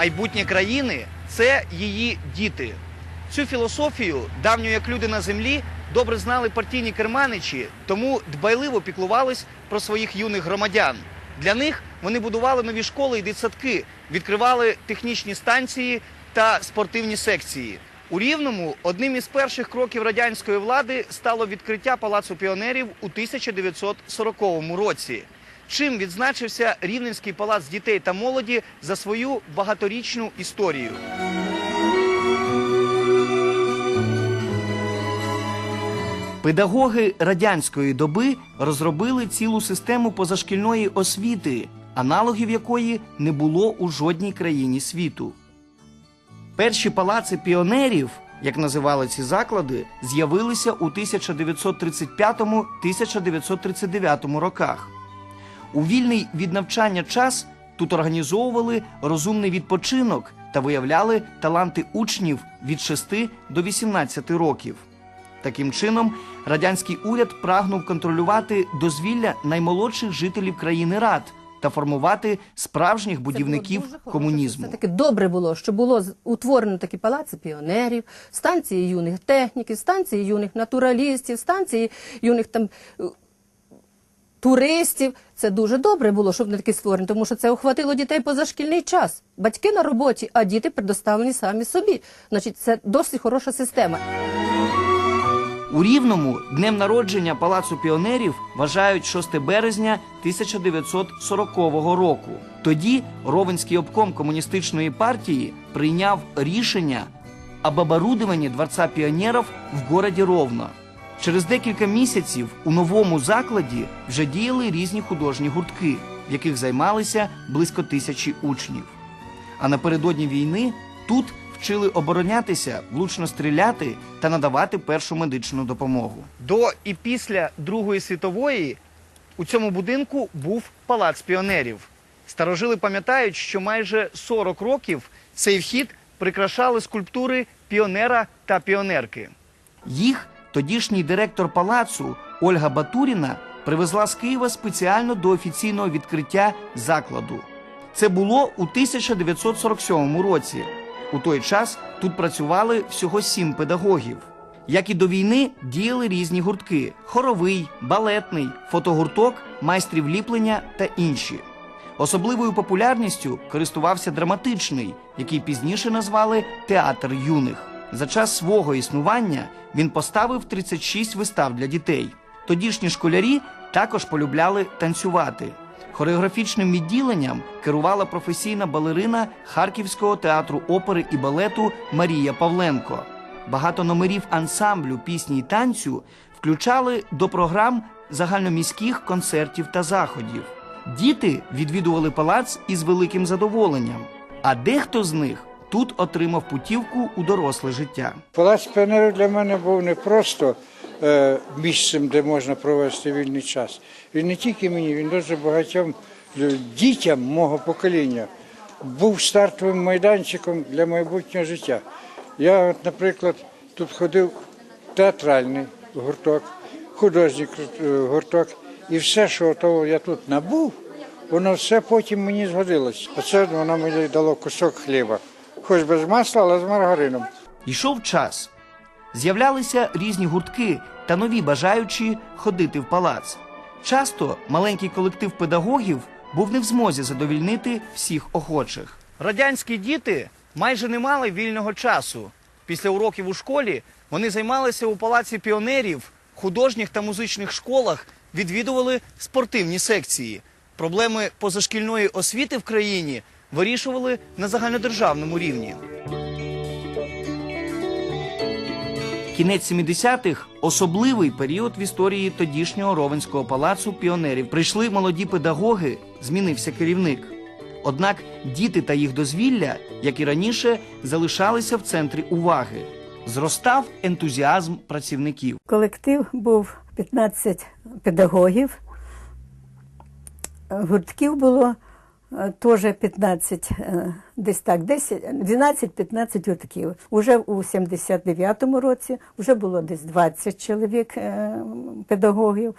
Майбутнє країни це її діти. Цю філософію, давню як люди на землі, добре знали партійні керманичі, тому дбайливо піклувались про своїх юних громадян. Для них вони будували нові школи і дитсадки, відкривали технічні станції та спортивні секції. У Рівному одним із перших кроків радянської влади стало відкриття Палацу піонерів у 1940 році. Чим відзначився Рівненський палац дітей та молоді за свою багаторічну історію. Педагоги радянської доби розробили цілу систему позашкільної освіти, аналогів якої не було у жодній країні світу. Перші палаци піонерів, як називали ці заклади, з'явилися у 1935-1939 роках. У вільний від навчання час тут організовували розумний відпочинок та виявляли таланти учнів від 6 до 18 років. Таким чином, радянський уряд прагнув контролювати дозвілля наймолодших жителів країни Рад та формувати справжніх будівників комунізму. Це таки добре було, що було утворено такі палаци піонерів, станції юних техніків, станції юних натуралістів, станції юних там. Туристів це дуже добре було, щоб не такі створені, тому що це охватило дітей позашкільний час. Батьки на роботі, а діти предоставлені самі собі. Значить, це досить хороша система. У Рівному днем народження Палацу піонерів вважають 6 березня 1940 року. Тоді Ровенський обком комуністичної партії прийняв рішення об оборудовании Дворца піонерів в городі Ровно. Через декілька місяців у новому закладі вже діяли різні художні гуртки, в яких займалися близько тисячі учнів. А напередодні війни тут вчили оборонятися, влучно стріляти та надавати першу медичну допомогу. До і після Другої світової у цьому будинку був палац піонерів. Старожили пам'ятають, що майже 40 років цей вхід прикрашали скульптури піонера та піонерки. Їх тодішній директор палацу Ольга Батуріна привезла з Києва спеціально до офіційного відкриття закладу. Це було у 1947 році. У той час тут працювали всього сім педагогів. Як і до війни, діяли різні гуртки: хоровий, балетний, фотогурток, майстрів ліплення та інші. Особливою популярністю користувався драматичний, який пізніше назвали театр юних. За час свого існування він поставив 36 вистав для дітей. Тодішні школярі також полюбляли танцювати. Хореографічним відділенням керувала професійна балерина Харківського театру опери і балету Марія Павленко. Багато номерів ансамблю пісні й танцю включали до програм загальноміських концертів та заходів. Діти відвідували палац із великим задоволенням, а дехто з них тут отримав путівку у доросле життя. Палац піонерів для мене був не просто е, місцем, де можна провести вільний час. Він не тільки мені, він дуже багатьом дітям мого покоління був стартовим майданчиком для майбутнього життя. Я, от, наприклад, тут ходив театральний гурток, художній е, гурток, і все, що того я тут набув, воно все потім мені згодилось. Оце воно мені дало кусок хліба. Хоч без масла, але з маргарином. Йшов час. З'являлися різні гуртки та нові бажаючі ходити в палац. Часто маленький колектив педагогів був не в змозі задовільнити всіх охочих. Радянські діти майже не мали вільного часу. Після уроків у школі вони займалися у палаці піонерів, художніх та музичних школах, відвідували спортивні секції. Проблеми позашкільної освіти в країні вирішували на загальнодержавному рівні. Кінець 70-х – особливий період в історії тодішнього Ровенського палацу піонерів. Прийшли молоді педагоги, змінився керівник. Однак діти та їх дозвілля, як і раніше, залишалися в центрі уваги. Зростав ентузіазм працівників. Колектив був 15 педагогів. Гуртків було теж 15, е, десь так, 10, 12-15 гуртків. Уже у 79-му році вже було десь 20 чоловік е, педагогів.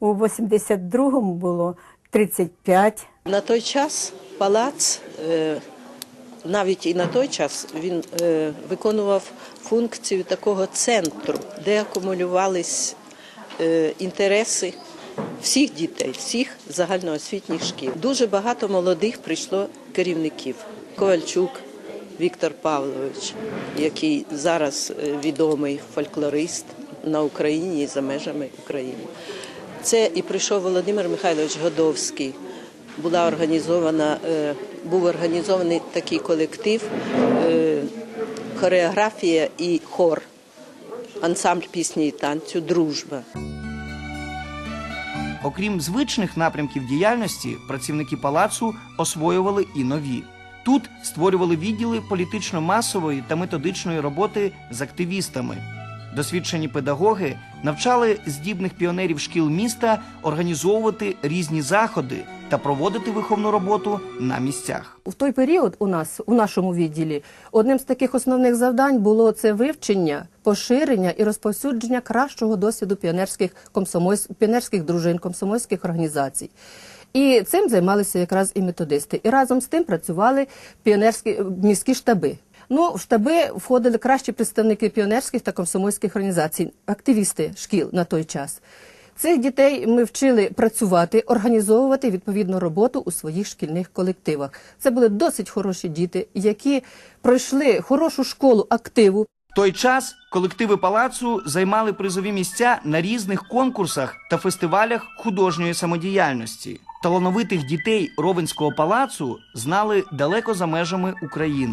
У 82-му було 35. На той час палац е, навіть і на той час він е, виконував функцію такого центру, де акумулювались е, інтереси всіх дітей, всіх загальноосвітніх шкіл. Дуже багато молодих прийшло керівників. Ковальчук Віктор Павлович, який зараз е, відомий фольклорист на Україні і за межами України. Це і прийшов Володимир Михайлович Годовський. Була організована, е, був організований такий колектив, е, хореографія і хор, ансамбль пісні і танцю Дружба. Окрім звичних напрямків діяльності, працівники палацу освоювали і нові. Тут створювали відділи політично-масової та методичної роботи з активістами. Досвідчені педагоги навчали здібних піонерів шкіл міста організовувати різні заходи та проводити виховну роботу на місцях. В той період у нас у нашому відділі одним з таких основних завдань було це вивчення, поширення і розповсюдження кращого досвіду піонерських комсомольсь... піонерських дружин, комсомольських організацій. І цим займалися якраз і методисти. І разом з тим працювали піонерські міські штаби. Ну, в штаби входили кращі представники піонерських та комсомольських організацій, активісти шкіл на той час. Цих дітей ми вчили працювати, організовувати відповідну роботу у своїх шкільних колективах. Це були досить хороші діти, які пройшли хорошу школу активу. В той час колективи палацу займали призові місця на різних конкурсах та фестивалях художньої самодіяльності. Талановитих дітей Ровенського палацу знали далеко за межами України.